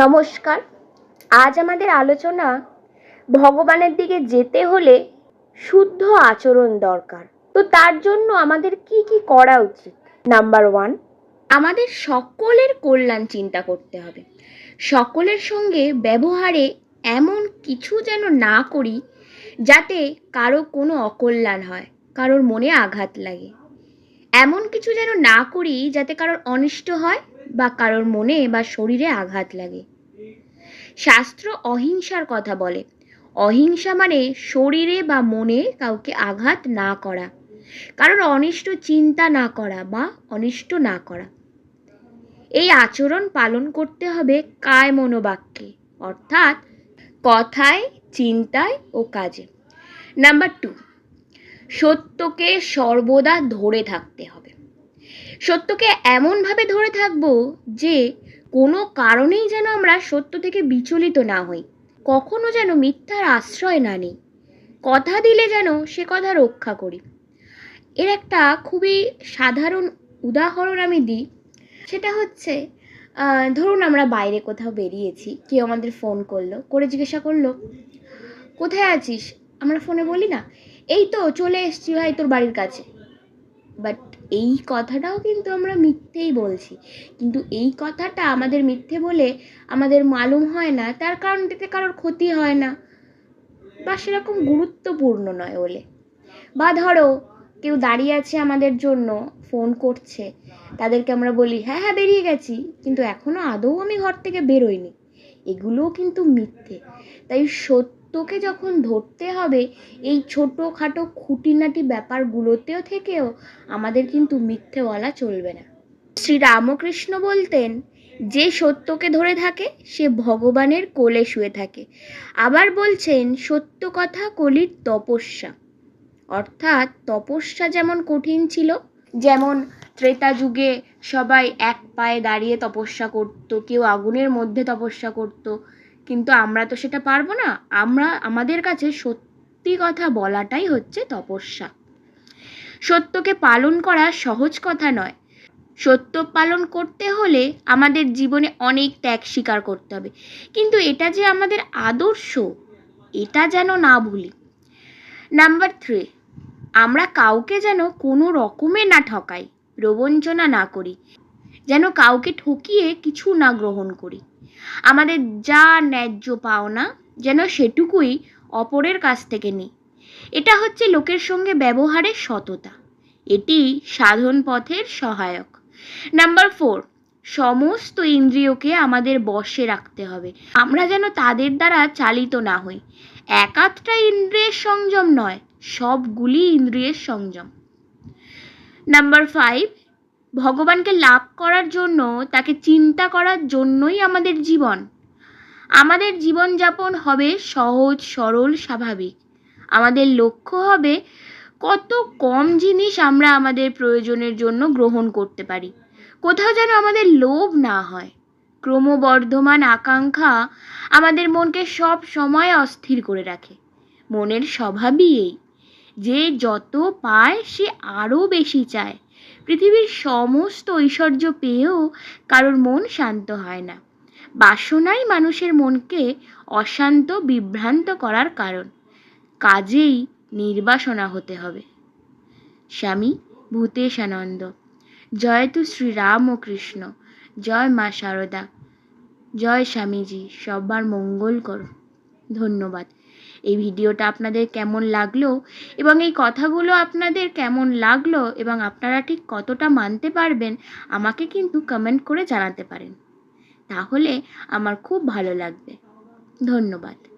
নমস্কার। আজ আমাদের আলোচনা ভগবানের দিকে যেতে হলে শুদ্ধ আচরণ দরকার। তো তার জন্য আমাদের কি কি করা উচিত? নাম্বার ওয়ান আমাদের সকলের কল্যাণ চিন্তা করতে হবে। সকলের সঙ্গে ব্যবহারে এমন কিছু যেন না করি, যাতে কারও কোনো অকল্যাণ হয়, কারোর মনে আঘাত লাগে। এমন কিছু যেন না করি, যাতে কারোর অনিষ্ট হয় বা কারোর মনে বা শরীরে আঘাত লাগে। শাস্ত্র অহিংসার কথা বলে। অহিংসা মানে শরীরে বা মনে কাউকে আঘাত না করা, কারোর অনিষ্ট চিন্তা না করা বা অনিষ্ট না করা। এই আচরণ পালন করতে হবে কায় মনোবাক্যে অর্থাৎ কথায়, চিন্তায় ও কাজে। নাম্বার টু, সত্যকে সর্বদা ধরে থাকতে হবে। সত্যকে এমনভাবে ধরে থাকব যে কোনো কারণেই যেন আমরা সত্য থেকে বিচলিত না হই। কখনো যেন মিথ্যার আশ্রয় না নিই। কথা দিলে যেন সে কথা রক্ষা করি। এর একটা খুবই সাধারণ উদাহরণ আমি দিই। সেটা হচ্ছে ধরুন আমরা বাইরে কোথাও বেরিয়েছি, কেউ আমাদের ফোন করল, করে জিজ্ঞাসা করল, কোথায় আছিস? আমরা ফোনে বলি, না, এই তো চলে এসছি ভাই তোর বাড়ির কাছে। বাট এই কথাটাও কিন্তু আমরা মিথ্যেই বলছি। কিন্তু এই কথাটা আমাদের মিথ্যে বলে আমাদের মালুম হয় না, তার কারণ এতে কারোর ক্ষতি হয় না। বা সেরকম গুরুত্বপূর্ণ নয় বলে। বা ধরো, কেউ দাঁড়িয়ে আছে আমাদের জন্য, ফোন করছে, তাদেরকে আমরা বলি হ্যাঁ হ্যাঁ বেরিয়ে গেছি। কিন্তু এখনও আদৌ আমি ঘর থেকে বেরোইনি। এগুলোও কিন্তু মিথ্যে। তাই সত্যকে যখন ধরতে হবে, এই ছোটোখাটো খুঁটিনাটি ব্যাপারগুলোতেও থেকেও আমাদের কিন্তু মিথ্যে বলা চলবে না। শ্রী রামকৃষ্ণ বলতেন, যে সত্যকে ধরে থাকে, সে ভগবানের কোলে শুয়ে থাকে। আবার বলছেন, সত্য কথা কলির তপস্যা। অর্থাৎ তপস্যা যেমন কঠিন ছিল, যেমন ত্রেতা যুগে সবাই এক পায়ে দাঁড়িয়ে তপস্যা করত, কেউ আগুনের মধ্যে তপস্যা করত কিন্তু আমরা তো সেটা পারব না। আমরা, আমাদের কাছে সত্যি কথা বলাটাই হচ্ছে তপস্যা। সত্যকে পালন করা সহজ কথা নয়। সত্য পালন করতে হলে আমাদের জীবনে অনেক ত্যাগ স্বীকার করতে হবে। কিন্তু এটা যে আমাদের আদর্শ, এটা যেন না ভুলি। নাম্বার থ্রি আমরা কাউকে যেন কোনো রকমে না ঠকাই প্রবঞ্চনা না করি। যেন কাউকে ঠকিয়ে কিছু না গ্রহণ করি। আমাদের যা ন্যায্য পাওনা, যেন সেটুকুই অপরের কাছ থেকে নিই। এটা হচ্ছে লোকের সঙ্গে ব্যবহারের সততা। এটি সাধন পথের সহায়ক। নাম্বার ফোর, সমস্ত ইন্দ্রিয়কে আমাদের বশে রাখতে হবে। আমরা যেন তাদের দ্বারা চালিত না হই। এক আধটা ইন্দ্রিয়ের সংযম নয়, সবগুলি ইন্দ্রিয়ের সংযম। নাম্বার ফাইভ ভগবানকে লাভ করার জন্য, তাকে চিন্তা করার জন্যই আমাদের জীবন। আমাদের জীবনযাপন হবে সহজ, সরল, স্বাভাবিক। আমাদের লক্ষ্য হবে কত কম জিনিস আমরা আমাদের প্রয়োজনের জন্য গ্রহণ করতে পারি। কোথাও যেন আমাদের লোভ না হয়। ক্রমবর্ধমান আকাঙ্ক্ষা আমাদের মনকে সব সময় অস্থির করে রাখে। মনের স্বভাবই এই। যে যত পায়, সে আরও বেশি চায়। পৃথিবীর সমস্ত ঐশ্বর্য পেয়েও কারোর মন শান্ত হয় না। বাসনাই মানুষের মনকে অশান্ত, বিভ্রান্ত করার কারণ। কাজেই নির্বাসনা হতে হবে। স্বামী ভূতেশানন্দ। জয় তু শ্রীরাম ও কৃষ্ণ। জয় মা শারদা জয় স্বামীজি। সবার মঙ্গল করো। ধন্যবাদ। এই ভিডিওটা আপনাদের কেমন লাগল এবং এই কথাগুলো আপনাদের কেমন লাগল এবং আপনারা ঠিক কতটা মানতে পারবেন আমাকে কিন্তু কমেন্ট করে জানাতে পারেন। তাহলে আমার খুব ভালো লাগবে। ধন্যবাদ।